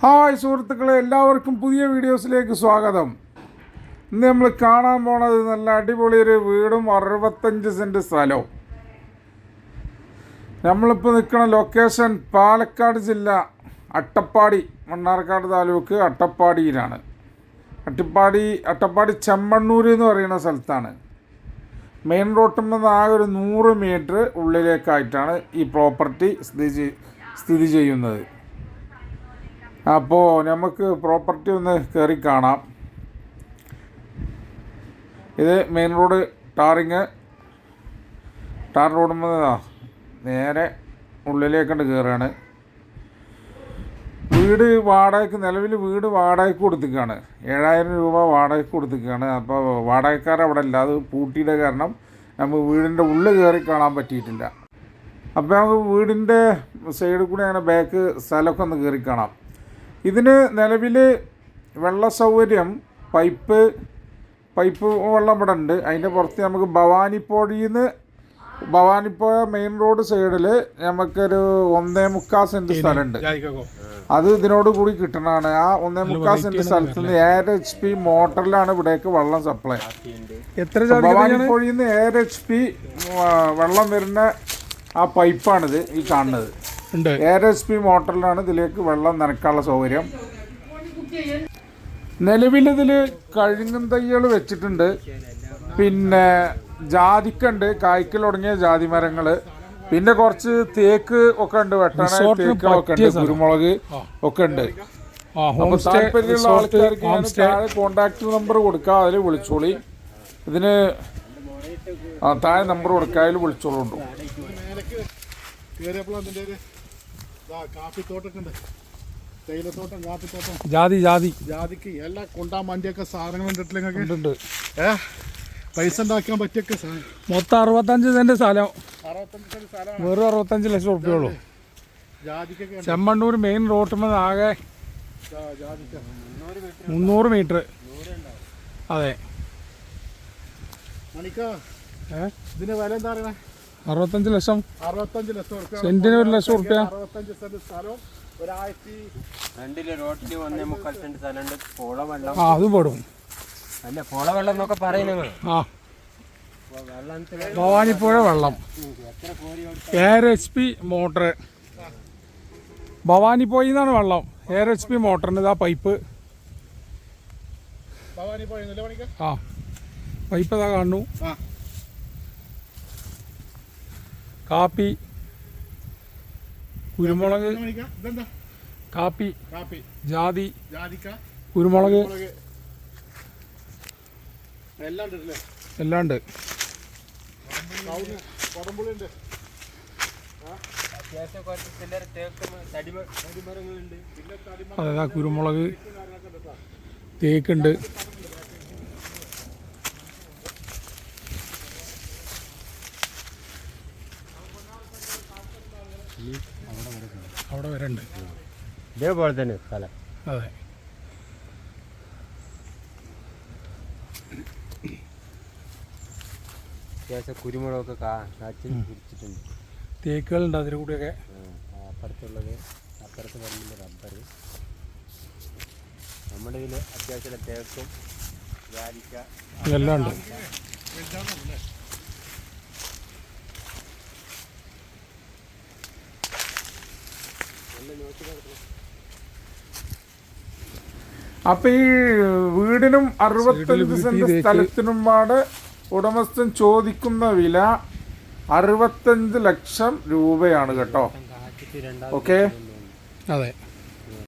Hi സുഹൃത്തുക്കളെ എല്ലാവർക്കും പുതിയ വീഡിയോസിലേക്ക് സ്വാഗതം. ഇന്ന് നമ്മൾ കാണാൻ പോണത് നല്ല അടിപൊളി ഒരു വീടും അറുപത്തഞ്ച് സെന്റ് സ്ഥലവും. നമ്മളിപ്പോൾ നിൽക്കുന്ന ലൊക്കേഷൻ പാലക്കാട് ജില്ല അട്ടപ്പാടി മണ്ണാർക്കാട് താലൂക്ക് അട്ടപ്പാടിയിലാണ്. അട്ടപ്പാടി അട്ടപ്പാടി ചെമ്മണ്ണൂർ എന്ന് പറയുന്ന സ്ഥലത്താണ്. മെയിൻ റോട്ടിൽ നിന്ന് ആകെ ഒരു നൂറ് മീറ്റർ ഉള്ളിലേക്കായിട്ടാണ് ഈ പ്രോപ്പർട്ടി സ്ഥിതി സ്ഥിതി ചെയ്യുന്നത്. അപ്പോൾ നമുക്ക് പ്രോപ്പർട്ടി ഒന്ന് കയറി കാണാം. ഇത് main road tarring. Tar road നേരെ ഉള്ളിലേക്കണ്ട് കയറുകയാണ് വീട് വാടകയ്ക്ക് നിലവിൽ വീട് വാടകയ്ക്ക് കൊടുത്തിക്കുകയാണ് ഏഴായിരം രൂപ വാടകയ്ക്ക് കൊടുത്തിക്കുകയാണ് അപ്പോൾ വാടകക്കാർ അവിടെ ഇല്ല. അത് പൂട്ടിയുടെ കാരണം നമുക്ക് വീടിന്റെ ഉള്ളിൽ കയറി കാണാൻ പറ്റിയിട്ടില്ല. അപ്പോൾ നമുക്ക് വീടിന്റെ സൈഡിൽ കൂടി അങ്ങനെ ബാക്ക് സ്ഥലമൊക്കെ ഒന്ന് കയറി കാണാം. ഇതിന് നിലവിൽ വെള്ള സൗകര്യം പൈപ്പ് പൈപ്പ് വെള്ളം ഇവിടെ ഉണ്ട് അതിന്റെ പുറത്ത് നമുക്ക് ഭവാനിപ്പോഴിയിൽ നിന്ന് ഭവാനിപ്പുഴ മെയിൻ റോഡ് സൈഡിൽ നമുക്കൊരു ഒന്നേ മുക്കാൽ സെന്റ് സ്ഥലമുണ്ട്. അത് ഇതിനോട് കൂടി കിട്ടണതാണ്. ആ ഒന്നേ മുക്കാൽ സെന്റ് സ്ഥലത്ത് നിന്ന് ഏഴ് എച്ച് പി മോട്ടറിലാണ് ഇവിടേക്ക് വെള്ളം സപ്ലൈ. എത്ര ഭവാനിപ്പുഴയിൽ നിന്ന് ഏഴ് എച്ച് പി വെള്ളം വരുന്ന ആ പൈപ്പാണിത് ഈ കാണുന്നത്. ഉണ്ട്. എയർ എസ് പി മോട്ടറിലാണ് ഇതിലേക്ക് വെള്ളം നനക്കാനുള്ള സൗകര്യം. നിലവിലിതിൽ കഴുങ്ങും തൈകൾ വെച്ചിട്ടുണ്ട്. പിന്നെ ജാതിക്കുണ്ട്. കായ്ക്കൽ തുടങ്ങിയ ജാതി മരങ്ങൾ പിന്നെ കുറച്ച് തേക്ക് ഒക്കെ ഉണ്ട്. വെട്ടണ റിസോർട്ടിന് തേക്കുകളൊക്കെ ഉണ്ട്. കുരുമുളക് ഒക്കെ ഉണ്ട്. അപ്പൊ താല്പര്യമുള്ള ആൾക്കാർക്ക് താഴെ കോണ്ടാക്ട് നമ്പർ കൊടുക്കുക അതിൽ വിളിച്ചോളി. ഇതിന് താഴെ നമ്പർ കൊടുക്കുക അതിൽ വിളിച്ചോളൂ കയറിയപ്പോൾ അതിന്റെ ഒരു ഇതാ കാപ്പിത്തോട്ടൊക്കെ ഉണ്ട്. തേയിലത്തോട്ടം കാപ്പിത്തോട്ടം. ജാതി ജാതി. ജാതിക്ക് എല്ലാ കൊണ്ടാൻ വേണ്ടിയൊക്കെ സാധനങ്ങൾ നിങ്ങൾക്ക് ഉണ്ട് ഏ? പൈസ ഉണ്ടാക്കാൻ പറ്റിയൊക്കെ സാധനം. മൊത്തം അറുപത്തഞ്ച് സെന്റ് സ്ഥലം. അറുപത്തഞ്ച് സെന്റ് സ്ഥലമാണ്. വെറും അറുപത്തഞ്ച് ലക്ഷം ഉറപ്പിയുള്ളൂ ജാതിക്കൊക്കെ ഉണ്ട്. ചെമ്മണ്ണൂർ മെയിൻ റോട്ടുമ്പോൾ ആകെ മുന്നൂറ് മീറ്റർ. അതെ. മണിക്ക ഏ? ഇതിന് വില എന്താ പറയണേ അറുപത്തഞ്ച് ലക്ഷം. അറുപത്തഞ്ച് ലക്ഷം. സെന്റിന് ഒരു ലക്ഷം റുപ്യ അറുപത്തഞ്ച് സെന്റ് സ്ഥലവും ഒരായിരത്തി രണ്ടിൽ റോട്ടിൽ ഒന്നേ മുക്കാൽ സെന്റ് സ്ഥലമുണ്ട്. പോള വെള്ളം. ആ അത് പെടും. അല്ല പോള വെള്ളം എന്നൊക്കെ പറയും നിങ്ങൾ. ആ. ഭവാനിപ്പുഴ വെള്ളം. Air H P motor. ഭവാനിപ്പുഴയിൽ നിന്നാണ് വെള്ളം. എയർ എച്ച് പി മോട്ടറിന് ഇതാ പൈപ്പ്. ആ. പൈപ്പ് ഇതാ കാണുന്നു. ആ. കാപ്പി കുരുമുളക് ഇതെന്താ? കാപ്പി കാപ്പി. ജാതി ജാതിക്ക. കുരുമുളക്. എല്ലാണ്ട് എല്ലാം ഉണ്ട് അതാ കുരുമുളക് തേക്കുണ്ട്. അവിടെ വരെ ഉണ്ട് ഇതേപോലെ തന്നെ സ്ഥലം. അതെ. അത്യാവശ്യം കുരുമുളകൊക്കെ കാച്ചി പിടിച്ചിട്ടുണ്ട് തേക്കുകളുണ്ട് അതിൽ കൂടെയൊക്കെ. അപ്പുറത്തുള്ളത് അപ്പുറത്ത് വരുന്നത് റബ്ബർ നമ്മുടെ ഇതിൽ അത്യാവശ്യം തേക്കും ജാതിക്ക ഇതെല്ലാം ഉണ്ട്. അപ്പൊ ഈ വീടിനും അറുപത്തഞ്ച് സെന്റ് സ്ഥലത്തിനുമാണ് സ്ഥലത്തിനും പാട് ഉടമസ്ഥൻ ചോദിക്കുന്ന വില അറുപത്തഞ്ച് ലക്ഷം രൂപയാണ് കേട്ടോ. ഓക്കേ ഓക്കെ അതെ.